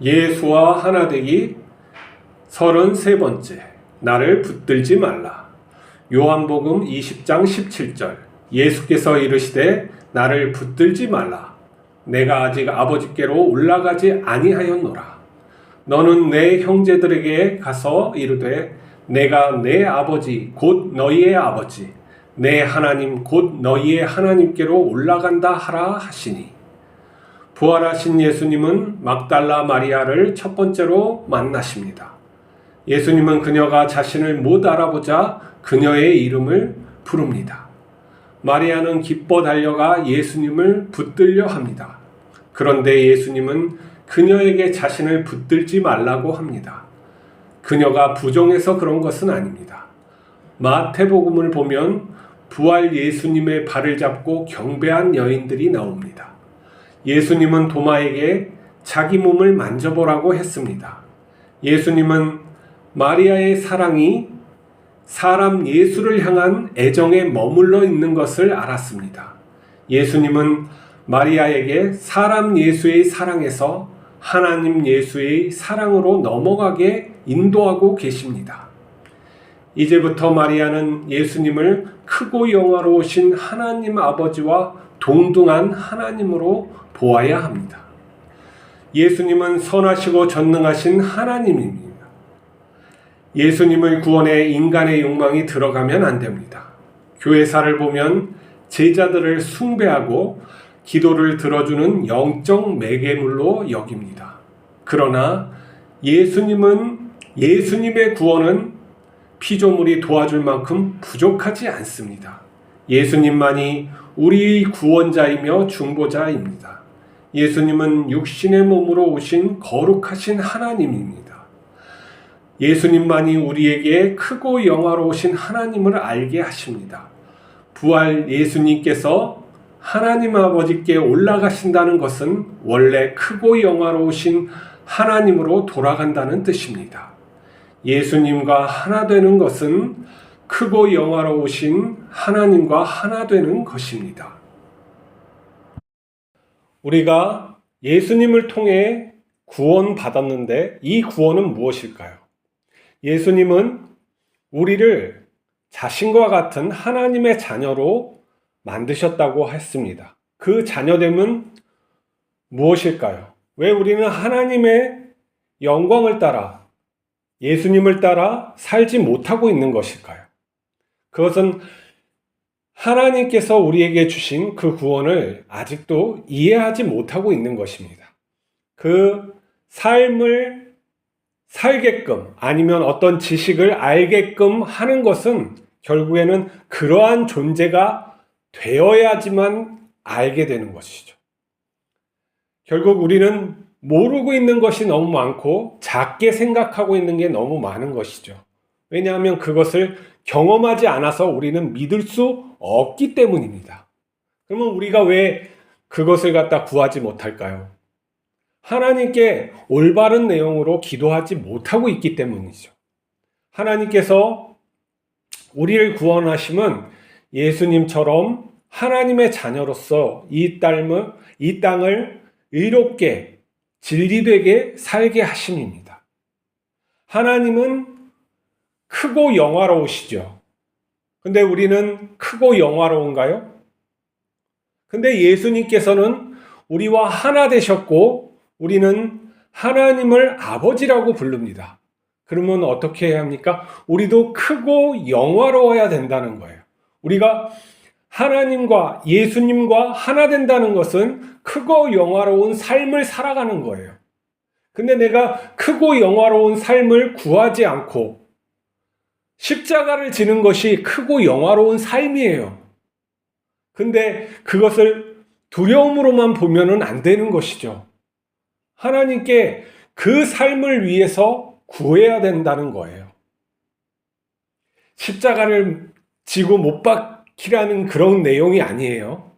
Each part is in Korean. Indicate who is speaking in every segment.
Speaker 1: 예수와 하나 되기 서른세 번째 나를 붙들지 말라. 요한복음 20장 17절 예수께서 이르시되 나를 붙들지 말라. 내가 아직 아버지께로 올라가지 아니하였노라. 너는 내 형제들에게 가서 이르되 내가 내 아버지 곧 너희의 아버지 내 하나님 곧 너희의 하나님께로 올라간다 하라 하시니 부활하신 예수님은 막달라 마리아를 첫 번째로 만나십니다. 예수님은 그녀가 자신을 못 알아보자 그녀의 이름을 부릅니다. 마리아는 기뻐 달려가 예수님을 붙들려 합니다. 그런데 예수님은 그녀에게 자신을 붙들지 말라고 합니다. 그녀가 부정해서 그런 것은 아닙니다. 마태복음을 보면 부활 예수님의 발을 잡고 경배한 여인들이 나옵니다. 예수님은 도마에게 자기 몸을 만져보라고 했습니다. 예수님은 마리아의 사랑이 사람 예수를 향한 애정에 머물러 있는 것을 알았습니다. 예수님은 마리아에게 사람 예수의 사랑에서 하나님 예수의 사랑으로 넘어가게 인도하고 계십니다. 이제부터 마리아는 예수님을 크고 영화로우신 하나님 아버지와 동등한 하나님으로 보아야 합니다. 예수님은 선하시고 전능하신 하나님입니다. 예수님을 구원해 인간의 욕망이 들어가면 안 됩니다. 교회사를 보면 제자들을 숭배하고 기도를 들어주는 영적 매개물로 여깁니다. 그러나 예수님은 예수님의 구원은 피조물이 도와줄 만큼 부족하지 않습니다. 예수님만이 우리 구원자이며 중보자입니다. 예수님은 육신의 몸으로 오신 거룩하신 하나님입니다. 예수님만이 우리에게 크고 영화로우신 하나님을 알게 하십니다. 부활 예수님께서 하나님 아버지께 올라가신다는 것은 원래 크고 영화로우신 하나님으로 돌아간다는 뜻입니다. 예수님과 하나 되는 것은 크고 영화로우신 하나님과 하나 되는 것입니다. 우리가 예수님을 통해 구원받았는데 이 구원은 무엇일까요? 예수님은 우리를 자신과 같은 하나님의 자녀로 만드셨다고 했습니다. 그 자녀됨은 무엇일까요? 왜 우리는 하나님의 영광을 따라 예수님을 따라 살지 못하고 있는 것일까요? 그것은 하나님께서 우리에게 주신 그 구원을 아직도 이해하지 못하고 있는 것입니다. 그 삶을 살게끔 아니면 어떤 지식을 알게끔 하는 것은 결국에는 그러한 존재가 되어야지만 알게 되는 것이죠. 결국 우리는 모르고 있는 것이 너무 많고 작게 생각하고 있는 게 너무 많은 것이죠. 왜냐하면 그것을 경험하지 않아서 우리는 믿을 수 없기 때문입니다. 그러면 우리가 왜 그것을 갖다 구하지 못할까요? 하나님께 올바른 내용으로 기도하지 못하고 있기 때문이죠. 하나님께서 우리를 구원하심은 예수님처럼 하나님의 자녀로서 이 땅을, 이 땅을 의롭게 진리되게 살게 하심입니다. 하나님은 크고 영화로우시죠. 근데 우리는 크고 영화로운가요? 근데 예수님께서는 우리와 하나 되셨고 우리는 하나님을 아버지라고 부릅니다. 그러면 어떻게 해야 합니까? 우리도 크고 영화로워야 된다는 거예요. 우리가 하나님과 예수님과 하나 된다는 것은 크고 영화로운 삶을 살아가는 거예요. 근데 내가 크고 영화로운 삶을 구하지 않고 십자가를 지는 것이 크고 영화로운 삶이에요. 근데 그것을 두려움으로만 보면은 안 되는 것이죠. 하나님께 그 삶을 위해서 구해야 된다는 거예요. 십자가를 지고 못 박히라는 그런 내용이 아니에요.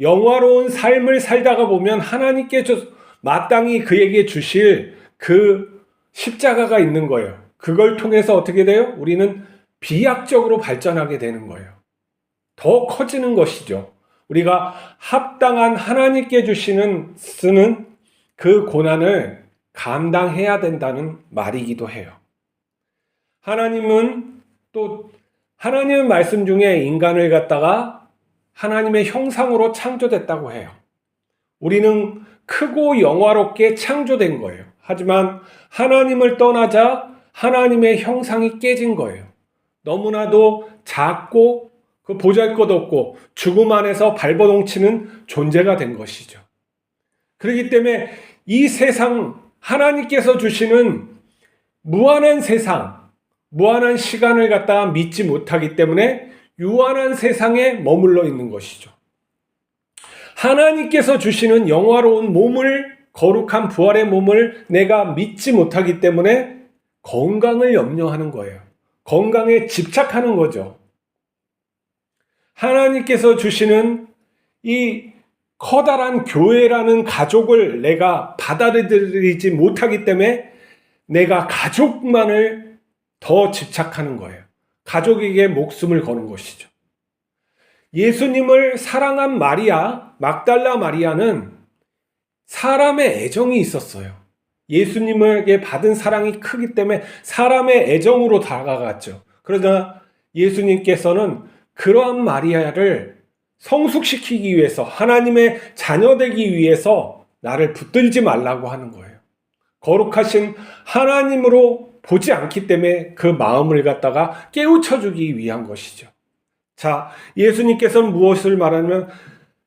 Speaker 1: 영화로운 삶을 살다가 보면 하나님께 저, 마땅히 그에게 주실 그 십자가가 있는 거예요. 그걸 통해서 어떻게 돼요? 우리는 비약적으로 발전하게 되는 거예요. 더 커지는 것이죠. 우리가 합당한 하나님께 주시는 쓰는 그 고난을 감당해야 된다는 말이기도 해요. 하나님은 또 하나님의 말씀 중에 인간을 갖다가 하나님의 형상으로 창조됐다고 해요. 우리는 크고 영화롭게 창조된 거예요. 하지만 하나님을 떠나자 하나님의 형상이 깨진 거예요. 너무나도 작고 그 보잘 것 없고 죽음 안에서 발버둥치는 존재가 된 것이죠. 그렇기 때문에 이 세상 하나님께서 주시는 무한한 세상, 무한한 시간을 갖다가 믿지 못하기 때문에 유한한 세상에 머물러 있는 것이죠. 하나님께서 주시는 영화로운 몸을 거룩한 부활의 몸을 내가 믿지 못하기 때문에 건강을 염려하는 거예요. 건강에 집착하는 거죠. 하나님께서 주시는 이 커다란 교회라는 가족을 내가 받아들이지 못하기 때문에 내가 가족만을 더 집착하는 거예요. 가족에게 목숨을 거는 것이죠. 예수님을 사랑한 마리아, 막달라 마리아는 사람의 애정이 있었어요. 예수님에게 받은 사랑이 크기 때문에 사람의 애정으로 다가갔죠. 그러나 예수님께서는 그러한 마리아를 성숙시키기 위해서 하나님의 자녀 되기 위해서 나를 붙들지 말라고 하는 거예요. 거룩하신 하나님으로 보지 않기 때문에 그 마음을 갖다가 깨우쳐 주기 위한 것이죠. 자, 예수님께서는 무엇을 말하냐면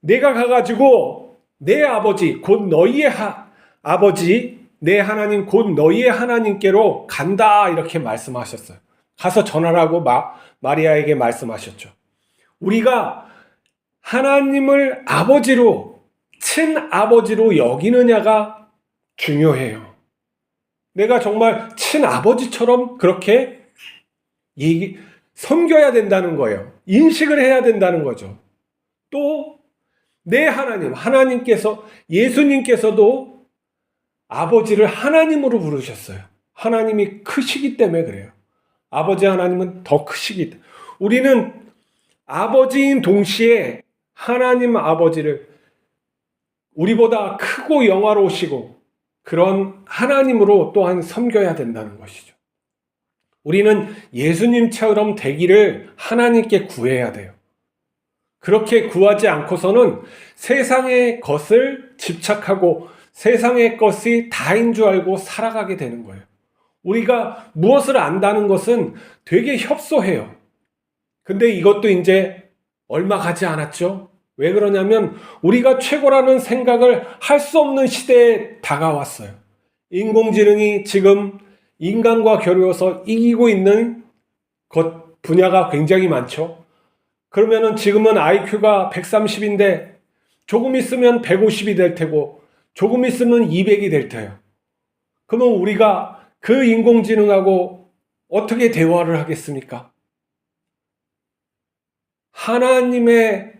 Speaker 1: 내가 가가지고 내 아버지 곧 너희의 하, 아버지 내 하나님 곧 너희의 하나님께로 간다 이렇게 말씀하셨어요. 가서 전하라고 마, 마리아에게 말씀하셨죠. 우리가 하나님을 아버지로 친아버지로 여기느냐가 중요해요. 내가 정말 친아버지처럼 그렇게 얘기, 섬겨야 된다는 거예요. 인식을 해야 된다는 거죠. 또 내 하나님, 하나님께서 예수님께서도 아버지를 하나님으로 부르셨어요. 하나님이 크시기 때문에 그래요. 아버지 하나님은 더 크시기 때문에. 우리는 아버지인 동시에 하나님 아버지를 우리보다 크고 영화로우시고 그런 하나님으로 또한 섬겨야 된다는 것이죠. 우리는 예수님처럼 되기를 하나님께 구해야 돼요. 그렇게 구하지 않고서는 세상의 것을 집착하고 세상의 것이 다인 줄 알고 살아가게 되는 거예요. 우리가 무엇을 안다는 것은 되게 협소해요. 근데 이것도 이제 얼마 가지 않았죠? 왜 그러냐면 우리가 최고라는 생각을 할 수 없는 시대에 다가왔어요. 인공지능이 지금 인간과 겨루어서 이기고 있는 것 분야가 굉장히 많죠. 그러면은 지금은 IQ가 130인데 조금 있으면 150이 될 테고 조금 있으면 200이 될 테요. 그러면 우리가 그 인공지능하고 어떻게 대화를 하겠습니까? 하나님의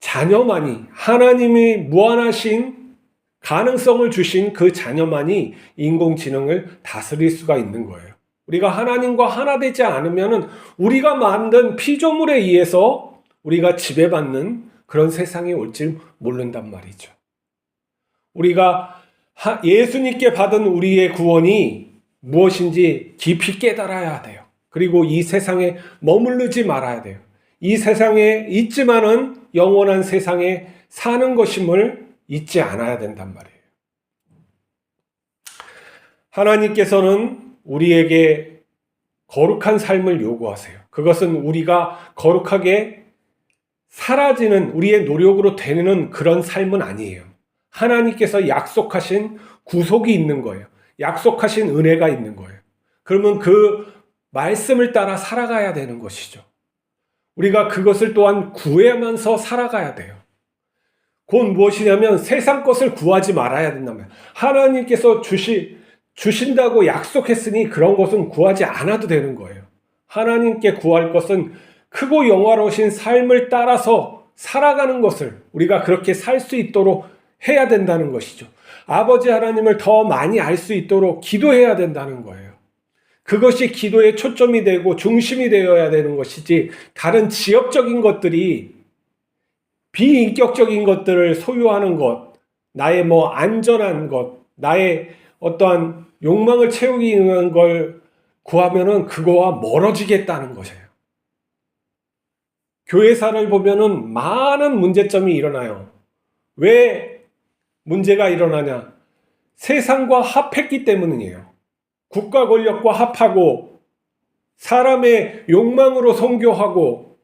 Speaker 1: 자녀만이 하나님이 무한하신 가능성을 주신 그 자녀만이 인공지능을 다스릴 수가 있는 거예요. 우리가 하나님과 하나 되지 않으면 우리가 만든 피조물에 의해서 우리가 지배받는 그런 세상이 올지 모른단 말이죠. 우리가 예수님께 받은 우리의 구원이 무엇인지 깊이 깨달아야 돼요. 그리고 이 세상에 머무르지 말아야 돼요. 이 세상에 있지만은 영원한 세상에 사는 것임을 잊지 않아야 된단 말이에요. 하나님께서는 우리에게 거룩한 삶을 요구하세요. 그것은 우리가 거룩하게 사라지는 우리의 노력으로 되는 그런 삶은 아니에요. 하나님께서 약속하신 구속이 있는 거예요. 약속하신 은혜가 있는 거예요. 그러면 그 말씀을 따라 살아가야 되는 것이죠. 우리가 그것을 또한 구해면서 살아가야 돼요. 곧 무엇이냐면 세상 것을 구하지 말아야 된다면 하나님께서 주시 주신다고 약속했으니 그런 것은 구하지 않아도 되는 거예요. 하나님께 구할 것은 크고 영화로우신 삶을 따라서 살아가는 것을 우리가 그렇게 살 수 있도록 해야 된다는 것이죠. 아버지 하나님을 더 많이 알 수 있도록 기도해야 된다는 거예요. 그것이 기도의 초점이 되고 중심이 되어야 되는 것이지 다른 지역적인 것들이 비인격적인 것들을 소유하는 것, 나의 뭐 안전한 것, 나의 어떠한 욕망을 채우기 위한 걸 구하면은 그거와 멀어지겠다는 것이에요. 교회사를 보면은 많은 문제점이 일어나요. 왜 문제가 일어나냐? 세상과 합했기 때문이에요. 국가 권력과 합하고 사람의 욕망으로 성교하고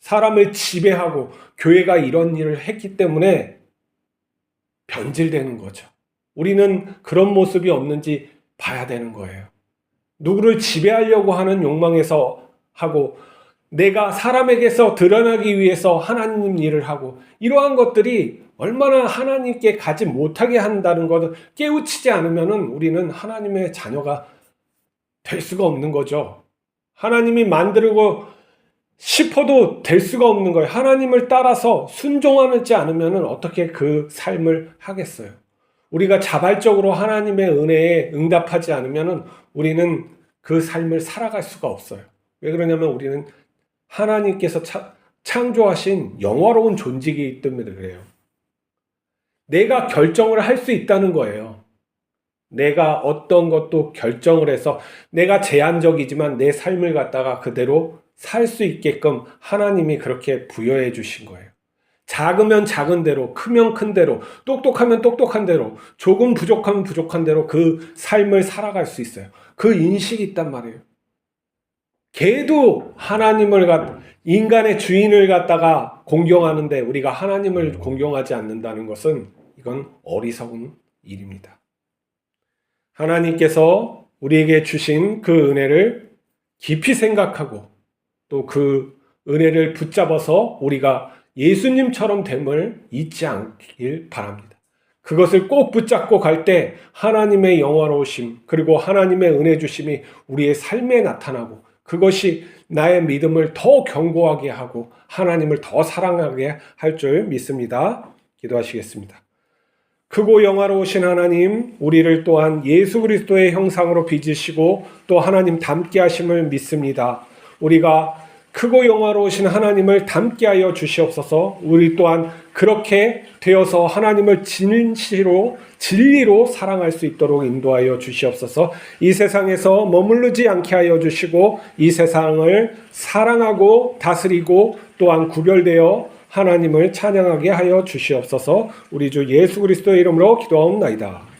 Speaker 1: 사람을 지배하고 교회가 이런 일을 했기 때문에 변질되는 거죠. 우리는 그런 모습이 없는지 봐야 되는 거예요. 누구를 지배하려고 하는 욕망에서 하고 내가 사람에게서 드러나기 위해서 하나님 일을 하고 이러한 것들이 얼마나 하나님께 가지 못하게 한다는 것을 깨우치지 않으면은 우리는 하나님의 자녀가 될 수가 없는 거죠. 하나님이 만들고 싶어도 될 수가 없는 거예요. 하나님을 따라서 순종하지 않으면 어떻게 그 삶을 하겠어요? 우리가 자발적으로 하나님의 은혜에 응답하지 않으면 우리는 그 삶을 살아갈 수가 없어요. 왜 그러냐면 우리는 하나님께서 차- 창조하신 영화로운 존재이기 때문에 그래요. 내가 결정을 할 수 있다는 거예요. 내가 어떤 것도 결정을 해서 내가 제한적이지만 내 삶을 갖다가 그대로 살 수 있게끔 하나님이 그렇게 부여해 주신 거예요. 작으면 작은 대로, 크면 큰 대로, 똑똑하면 똑똑한 대로, 조금 부족하면 부족한 대로 그 삶을 살아갈 수 있어요. 그 인식이 있단 말이에요. 개도 하나님을 갖, 인간의 주인을 갖다가 공경하는데 우리가 하나님을 공경하지 않는다는 것은 이건 어리석은 일입니다. 하나님께서 우리에게 주신 그 은혜를 깊이 생각하고 또 그 은혜를 붙잡아서 우리가 예수님처럼 됨을 잊지 않길 바랍니다. 그것을 꼭 붙잡고 갈 때 하나님의 영화로우심 그리고 하나님의 은혜 주심이 우리의 삶에 나타나고 그것이 나의 믿음을 더 견고하게 하고 하나님을 더 사랑하게 할 줄 믿습니다. 기도하시겠습니다. 크고 영화로우신 하나님, 우리를 또한 예수 그리스도의 형상으로 빚으시고 또 하나님 닮게 하심을 믿습니다. 우리가 크고 영화로우신 하나님을 닮게 하여 주시옵소서. 우리 또한 그렇게 되어서 하나님을 진실로 진리로 사랑할 수 있도록 인도하여 주시옵소서. 이 세상에서 머무르지 않게 하여 주시고 이 세상을 사랑하고 다스리고 또한 구별되어 하나님을 찬양하게 하여 주시옵소서. 우리 주 예수 그리스도의 이름으로 기도하옵나이다.